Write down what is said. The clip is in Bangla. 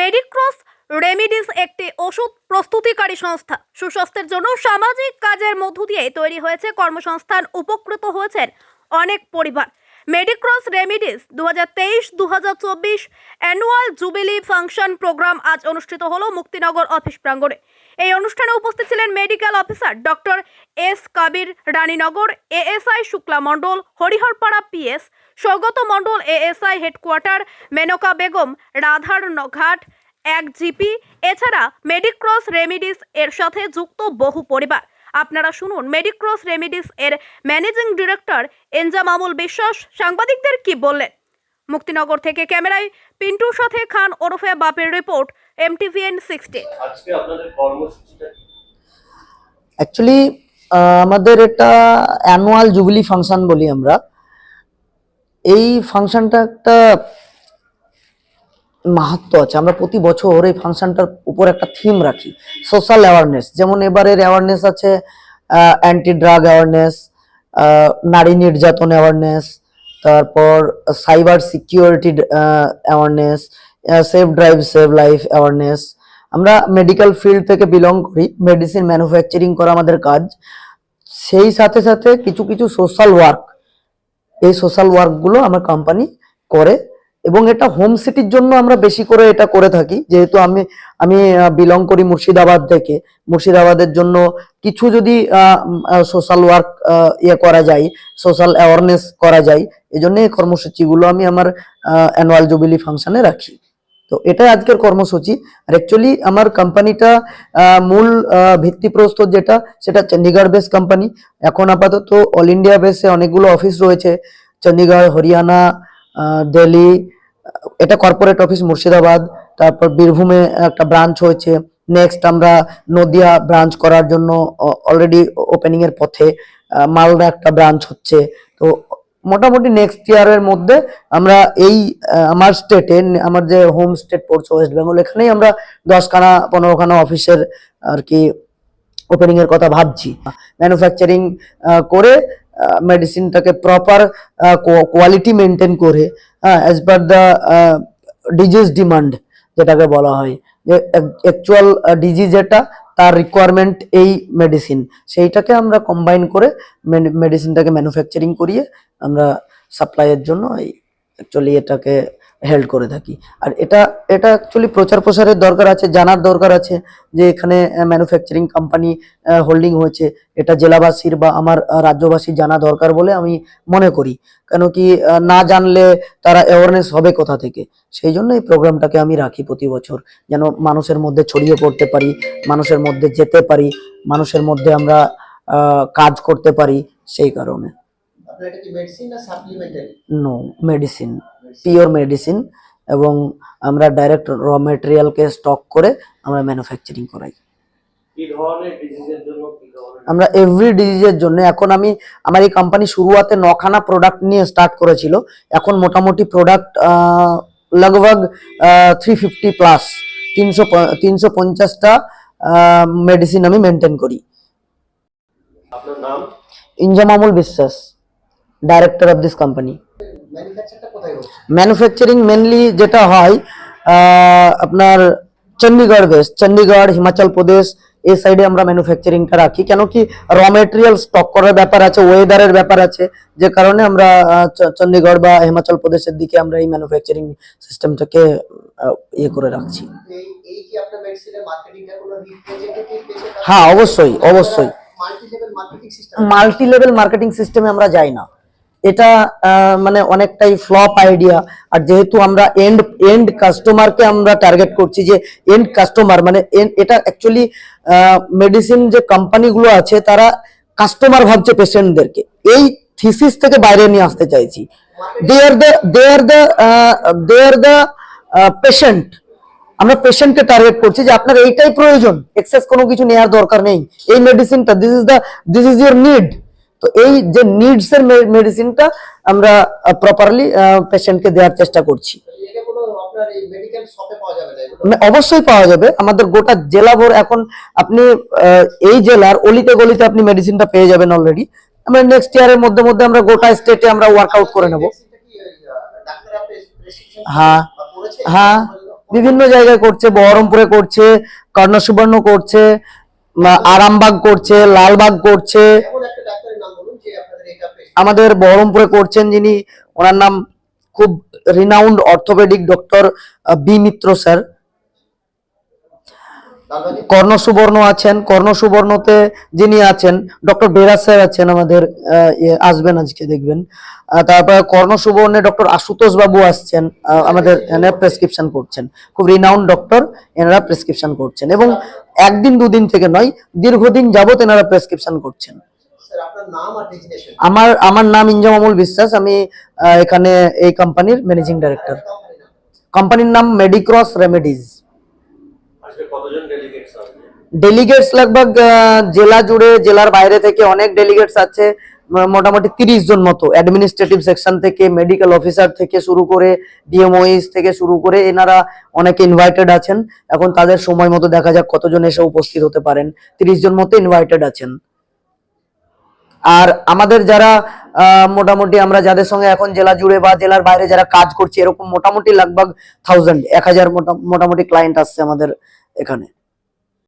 মেডিক্রস রেমিডিস একটি ওষুধ প্রস্তুতিকারী সংস্থা। সুস্বাস্থ্যের জন্য সামাজিক কাজের মধ্য দিয়ে তৈরি হয়েছে, কর্মসংস্থান উপকৃত হয়েছেন অনেক পরিবার। মেডিক্রস রেমিডিস দু হাজার তেইশ দু হাজার চব্বিশ অ্যানুয়াল জুবিলি ফাংশন প্রোগ্রাম আজ অনুষ্ঠিত হলো মুক্তিনগর অফিস প্রাঙ্গণে। অনুষ্ঠানে উপস্থিত ছিলেন medical officer doctor S Kabir Raninagar, ASI Shukla Mondal, Hariharpara PS, Saugata Mondal, ASI headquarter, Menaka Begum, Radhar Ghat এক জিপি, এছাড়া মেডিক্রস রেমিডিস এর সাথে যুক্ত বহু পরিবার। আপনারা শুনুন মেডিক্রস রেমিডিস এর ম্যানেজিং ডিরেক্টর এনজামামুল বিশ্বাস, সাংবাদিকদের কি বললেন? মুক্তিনগর থেকে ক্যামেরায় পিন্টুর সাথে খান ওরফে বাপের রিপোর্ট, এমটিভিএন সিক্সটি। আজকে আপনাদের কর্মসূচিটা অ্যাকচুয়ালি আমাদের এটা অ্যানুয়াল জুবিলি ফাংশন বলি আমরা। এই ফাংশনটা একটা মাহাত্ম আছে। আমরা প্রতি বছর এই ফাংশনটার উপর একটা থিম রাখি সোশ্যাল অ্যাওয়ারনেস যেমন এবারের অ্যাওয়ারনেস আছে অ্যান্টি ড্রাগ অ্যাওয়ারনেস নারী নির্যাতন অ্যাওয়ারনেস তারপর cyber security awareness safe drive save life awareness আমরা মেডিকেল ফিল্ড থেকে বিলং করি মেডিসিন ম্যানুফ্যাকচারিং করা আমাদের কাজ। সেই সাথে সাথে কিছু কিছু সোশ্যাল ওয়ার্ক এই সোশ্যাল ওয়ার্কগুলো আমার কোম্পানি করে এবং এটা হোম সিটির জন্য আমরা বেশি করে এটা করে থাকি। যেহেতু আমি আমি বিলং করি মুর্শিদাবাদ থেকে। মুর্শিদাবাদের জন্য কিছু যদি সোশ্যাল ওয়ার্ক ইয়ে করা যায় সোশ্যাল অ্যাওয়ারনেস করা যায় এই জন্য এই কর্মসূচিগুলো আমি আমার অ্যানুয়াল জুবিলি ফাংশনে রাখি। তো এটাই আজকের কর্মসূচি। আর অ্যাকচুয়ালি আমার কোম্পানিটা মূল ভিত্তিপ্রস্তর যেটা, সেটা চণ্ডীগড় বেস কোম্পানি এখন আপাতত অল ইন্ডিয়া বেসে অনেকগুলো অফিস রয়েছে। চণ্ডীগড় হরিয়ানা দিল্লি এটা কর্পোরেট অফিস মুর্শিদাবাদ, তারপর বীরভূমে একটা ব্রাঞ্চ হয়েছে। নেক্সট আমরা নদিয়া ব্রাঞ্চ করার জন্য অলরেডি ওপেনিং এর পথে মালদা একটা ব্রাঞ্চ হচ্ছে। তো মোটামুটি নেক্সট ইয়ারের মধ্যে আমরা এই আমার স্টেটে আমার যে হোম স্টেট পড়ছে ওয়েস্ট বেঙ্গল এখানেই আমরা দশখানা, পনেরোখানা অফিসের আর কি ওপেনিং এর কথা ভাবছি। ম্যানুফ্যাকচারিং করে মেডিসিনটাকে প্রপার কোয়ালিটি মেনটেন করে হ্যাঁ as per the disease demand যেটাকে বলা হয়। যে অ্যাকচুয়াল ডিজিজ যেটা তার রিকোয়ারমেন্ট এই মেডিসিন সেইটাকে আমরা কম্বাইন করে মেডিসিনটাকে ম্যানুফ্যাকচারিং করিয়ে আমরা সাপ্লাইয়ের জন্য এই অ্যাকচুয়ালি এটাকে হেল্ড করে থাকি। আর এটা এটা অ্যাকচুয়ালি প্রচার প্রসারের দরকার আছে জানার দরকার আছে যে এখানে ম্যানুফ্যাকচারিং কোম্পানি হোল্ডিং হয়েছে। এটা জেলাবাসীর বা আমার আহ, রাজ্যবাসীর জানা দরকার বলে আমি মনে করি। কেন কি না জানলে তারা অ্যাওয়ারনেস হবে কোথা থেকে? সেই জন্য এই প্রোগ্রামটাকে আমি রাখি প্রতি বছর। যেন মানুষের মধ্যে ছড়িয়ে পড়তে পারি মানুষের মধ্যে যেতে পারি মানুষের মধ্যে আমরা কাজ করতে পারি সেই কারণে। নো মেডিসিন পিওর মেডিসিন এবং আমরা ডাইরেক্ট র মেটেরিয়ালকে স্টক করে আমরা ম্যানুফ্যাকচারিং করাই। আমরা এভরি ডিজিজের জন্য এখন আমি আমার এই কোম্পানি শুরুয়াতে নখানা প্রোডাক্ট নিয়ে স্টার্ট করেছিল এখন মোটামুটি প্রোডাক্ট লগভগ থ্রি ফিফটি প্লাস তিনশো তিনশো পঞ্চাশটা মেডিসিন আমি মেনটেন করি। আপনার নাম? Inzamamul Biswas director of this company manufacturing mainly যেটা হয় আপনার চণ্ডীগড় বেস চণ্ডীগড় হিমাচল প্রদেশ এই সাইডে আমরা ম্যানুফ্যাকচারিংটা রাখি। কেন কি র মেটেরিয়াল স্টক করার ব্যাপার আছে ওয়েদারের ব্যাপার আছে যে কারণে আমরা চণ্ডীগড় বা হিমাচল প্রদেশের দিকে আমরা এই ম্যানুফ্যাকচারিং সিস্টেমটাকে ইয়ে করে রাখছি। হ্যাঁ অবশ্যই অবশ্যই। মাল্টি লেভেল মার্কেটিং সিস্টেমে আমরা যাই না। এটা মানে অনেকটাই ফ্লপ আইডিয়া আর যেহেতু আমরা এন্ড এন্ড কাস্টমারকে আমরা টার্গেট করছি যে এন্ড কাস্টমার মানে এটা অ্যাকচুয়ালি মেডিসিন যে কোম্পানিগুলো আছে, তারা কাস্টমার ভাবছে পেশেন্টদেরকে এই থিসিস থেকে বাইরে নিয়ে আসতে চাইছি। They are the they are the they are the patient আমরা পেশেন্টকে টার্গেট করছি যে আপনার এইটাই প্রয়োজন। এক্সেস কোনো কিছু নেওয়ার দরকার নেই। এই মেডিসিনটা this is the this is your need তো এই যে নিডস এর মেডিসিনটা আমরা প্রপারলি পেশেন্টকে দেওয়ার চেষ্টা করছি। মানে অবশ্যই পাওয়া যাবে। আমাদের গোটা জেলা ভর এখন আপনি এই জেলার অলিতে গলিতে আপনি মেডিসিনটা পেয়ে যাবেন অলরেডি আমরা নেক্সট ইয়ারের মধ্যে মধ্যে আমরা গোটা স্টেটে আমরা ওয়ার্কআউট করে নেব। হ্যাঁ হ্যাঁ বিভিন্ন জায়গায় করছে, বহরমপুরে করছে, কর্ণসুবর্ণ করছে আরামবাগ করছে, লালবাগ করছে। আমাদের বহরমপুরে করছেন যিনি ওনার নাম খুব renowned orthopaedic doctor B Mitra sir. লালবাগে Karnasubarna আছেন কর্ণসুবর্ণতে যিনি আছেন ডক্টর বেরা স্যার আছেন আমাদের ইয়ে, আসবেন আজকে দেখবেন। তারপরে কর্ণসুবর্ণে ডক্টর আশুতোষ বাবু আসছেন আমাদের প্রেসক্রিপশন করছেন। খুব রিনাউন্ড ডক্টর এনারা প্রেসক্রিপশন করছেন। এবং একদিন দুদিন থেকে নয় দীর্ঘদিন যাবত এনারা প্রেসক্রিপশন করছেন। স্যার আপনার নাম আর ডেজিনেশন। আমার আমার নাম ইনজাম বিশ্বাস আমি এখানে এই কোম্পানির ম্যানেজিং ডাইরেক্টর কোম্পানির নাম মেডিক্রস রেমেডিজ ডেলিগেটস লগভগ জেলা জুড়ে জেলার বাইরে থেকে অনেক ডেলিগেটস আছে মোটামুটি তিরিশ জন মতো। অ্যাডমিনিস্ট্রেটিভ সেকশন থেকে মেডিকেল অফিসার থেকে শুরু করে ডিএমওইস থেকে শুরু করে এনারা অনেকে ইনভাইটেড আছেন। এখন তাদের সময় মতো দেখা যাক কতজন এসে উপস্থিত হতে পারেন। তিরিশ জন মতো ইনভাইটেড আছেন। আর আমাদের যারা মোটামুটি আমরা যাদের সঙ্গে এখন জেলা জুড়ে বা জেলার বাইরে যারা কাজ করছি, এরকম মোটামুটি লাগভাগ থাউজেন্ড এক হাজার মোটামুটি ক্লায়েন্ট আসছে আমাদের এখানে।